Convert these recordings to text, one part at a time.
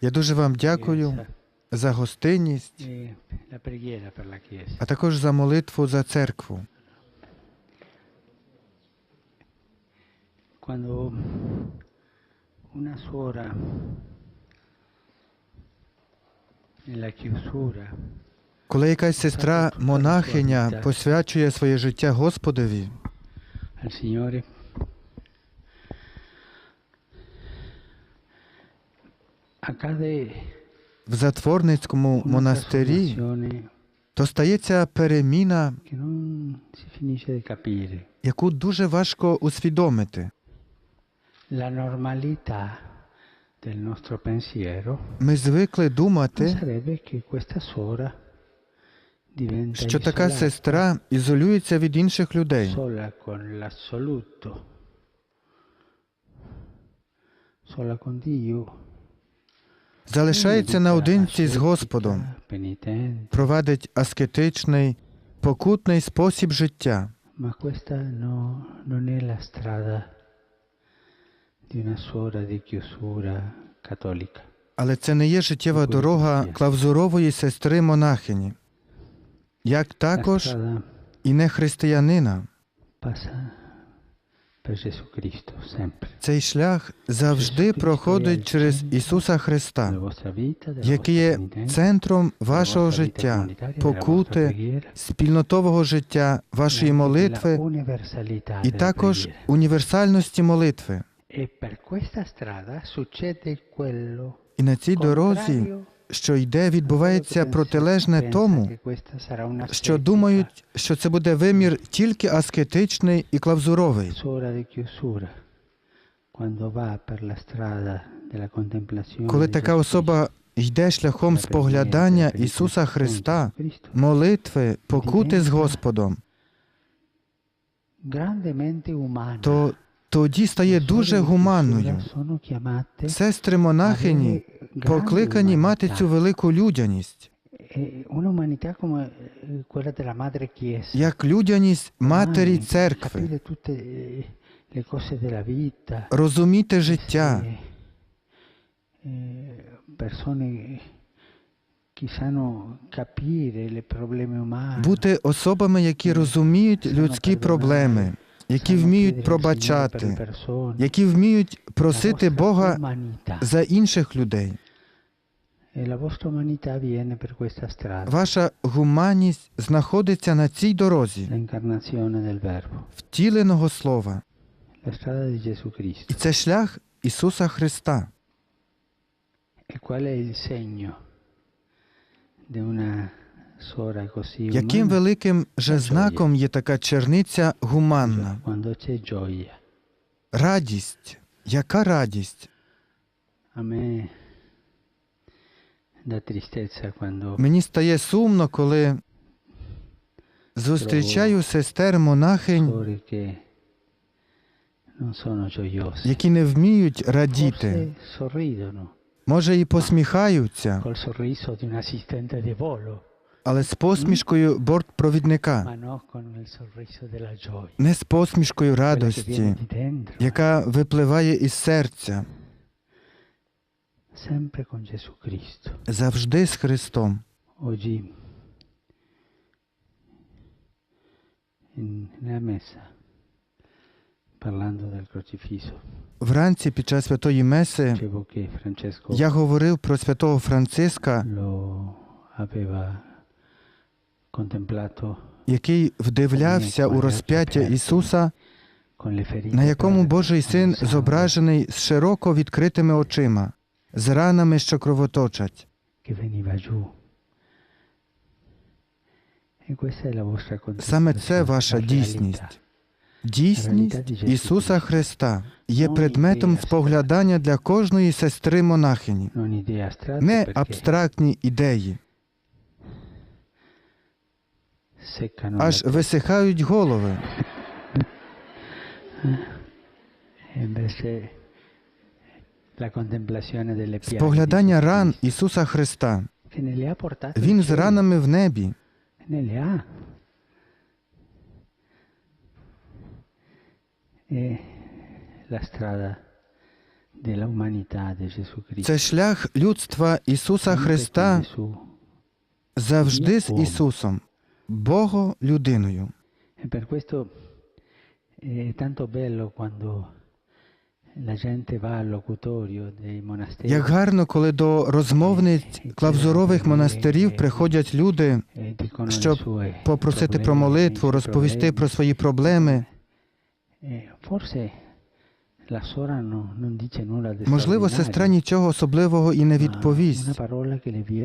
Я дуже вам дякую за гостинність, а також за молитву за церкву. Коли якась сестра монахиня посвячує своє життя Господові, в затворницькому монастирі, то стається переміна, яку дуже важко усвідомити. Ми звикли думати, що така сестра ізолюється від інших людей, sola con Dio, залишається наодинці з Господом, провадить аскетичний, покутний спосіб життя. Але це не є життєва дорога клавзурової сестри монахині, як також і не християнина. Цей шлях завжди проходить через Ісуса Христа, який є центром вашого життя, покути, спільнотового життя, вашої e молитви і також універсальності молитви. E І на цій дорозі, що йде, відбувається протилежне тому, що думають, що це буде вимір тільки аскетичний і клавзуровий. Коли така особа йде шляхом споглядання Ісуса Христа, молитви, покути з Господом, то тоді стає дуже гуманною. Сестри монахині покликані мати цю велику людяність, E eh, як людяність матері церкви, eh, розуміти життя, eh, бути особами, які розуміють людські проблеми, які вміють пробачати, які вміють просити Бога за інших людей. E Ваша гуманність знаходиться на цій дорозі, втіленого слова, і це шлях Ісуса Христа. E qual è il segno di una Яким великим же знаком є така черниця гуманна? Радість. Яка радість? Мені стає сумно, коли зустрічаю сестер монахинь, які не вміють радіти, може і посміхаються, але з посмішкою бортпровідника, не з посмішкою радості, яка випливає із серця, завжди з Христом. Вранці під час святої Меси я говорив про святого Франциска, який вдивлявся у розп'яття Ісуса, на якому Божий син зображений з широко відкритими очима, з ранами, що кровоточать. E Саме це ваша дійсність. Дійсність Ісуса Христа є предметом споглядання для кожної сестри монахині, не абстрактні ідеї, аж висихають голови. E Споглядання ран Ісуса Христа. Він з ранами в небі. e. Це шлях людства Ісуса Христа завжди з Ісусом, Бого людиною. E per questo è tanto bello quando la gente va al locutorio dei monasteri Як гарно, коли до розмовниць клавзурових монастирів приходять люди, щоб попросити про молитву, розповісти про свої проблеми. Forse Можливо, сестра нічого особливого і не відповість,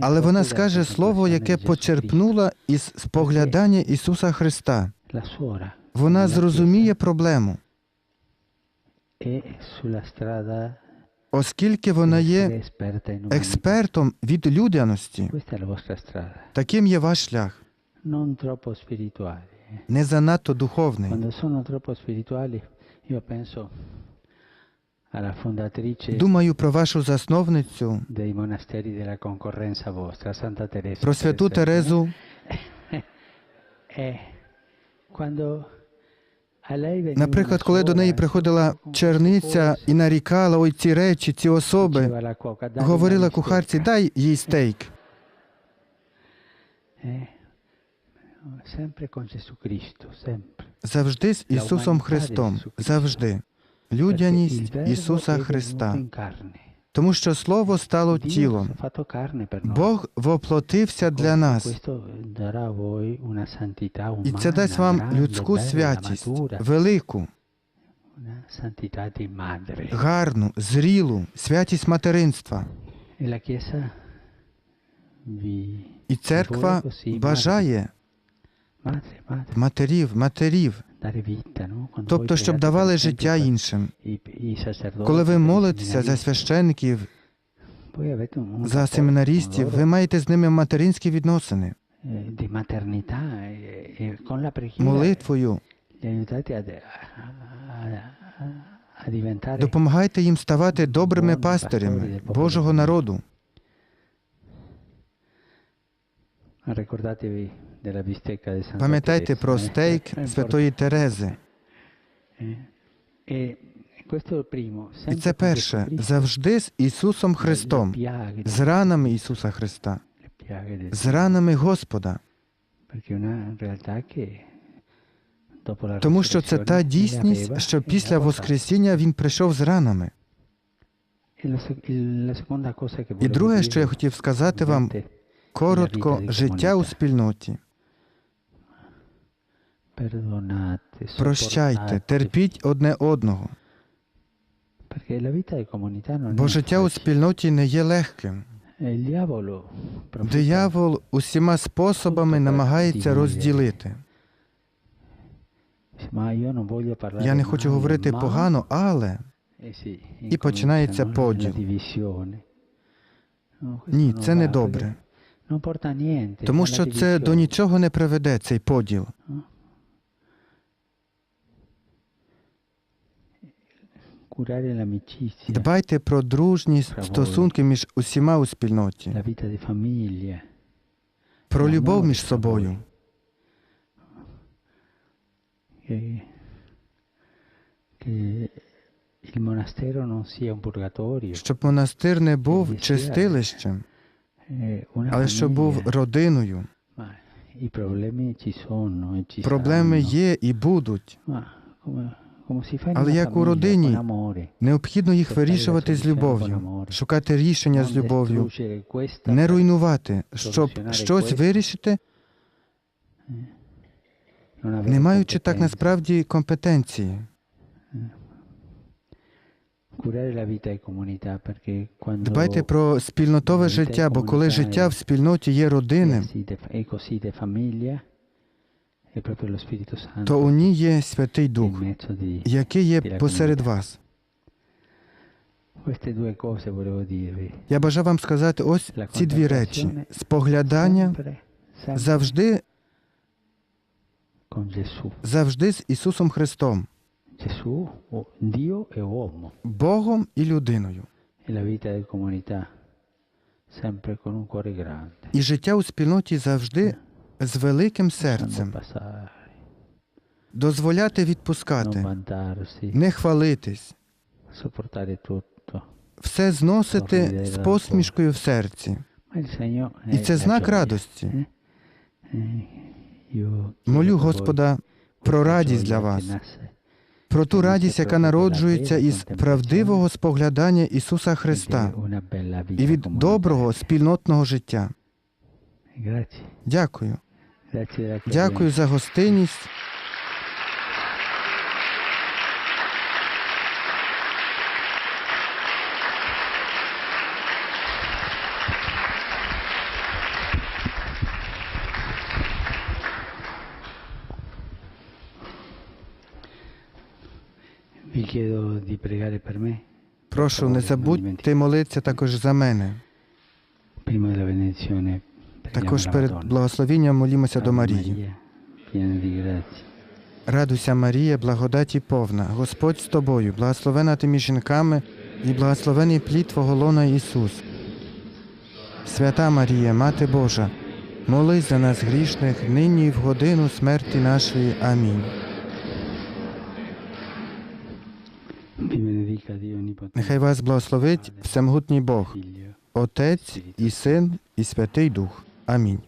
але вона скаже слово, яке почерпнула із споглядання Ісуса Христа. Вона зрозуміє проблему, оскільки вона є експертом від людяності. Таким є ваш шлях, не занадто духовний. Думаю про вашу засновницю, про святу. Терезу. Наприклад, коли до неї приходила черниця і нарікала ой ці речі, ці особи, diceva alla cuoca, "Dai говорила кухарці, дай їй стейк. Завжди з Ісусом Христом, завжди. Людяність Ісуса Христа. Тому що Слово стало тілом. Бог воплотився для нас, і це дасть вам людську святість, велику, гарну, зрілу, святість материнства. E І церква бажає матерів, матерів, Quando тобто, щоб давали життя іншим. i sacerdoti, Коли ви молитеся за священників, un за rapporto семинаристів, ви маєте з ними материнські відносини. con la preghiera Молитвою допомагайте їм ставати добрими пастирями Божого народу. Пам'ятайте про eh? стейк Святої Терези. E. І це перше завжди з Ісусом Христом, з ранами Ісуса Христа, з ранами Господа. Тому що це та дійсність, що e після. Воскресіння Він прийшов з ранами. E І друге, що я хотів сказати вам, коротко, життя у спільноті. Прощайте, терпіть одне одного. Бо життя у спільноті не є легким. Диявол усіма способами намагається розділити. Я не хочу говорити погано, але Eh І починається поділ. Ні, це не добре. Тому що це до нічого не приведе цей поділ. Дбайте про дружність, стосунки між усіма у спільноті, про любов між собою, щоб монастир не був чистилищем, але щоб був родиною. E Проблеми є і будуть. Але як у родині, Необхідно їх вирішувати з любов'ю, шукати рішення з любов'ю, не руйнувати, щоб щось вирішити, не маючи так насправді компетенції. Quando Дбайте про спільнотове життя, бо коли життя в спільноті є è родинним, то у ній є Святий Дух, який є посеред вас. Я бажав вам сказати ось ці дві речі: споглядання завжди, завжди з Ісусом Христом, e. Богом і людиною. І життя у спільноті завжди з великим серцем, дозволяти відпускати, не хвалитись, все зносите з посмішкою в серці. І це знак радості. Молю Господа про радість для вас, про ту радість, яка народжується із правдивого споглядання Ісуса Христа і від доброго спільнотного життя. Дякую. Дякую за гостинність. Прошу, не забудьте молитися також за мене. Також перед благословінням молімося до Марії. Радуйся, Марія, благодаті повна, Господь з тобою, благословена ти між жінками, і благословений плід Твого лона Ісус. Свята Марія, Мати Божа, молись за нас грішних, нині і в годину смерті нашої. Амінь. Нехай вас благословить Всемогутній Бог, Отець і Син і Святий Дух. Амінь.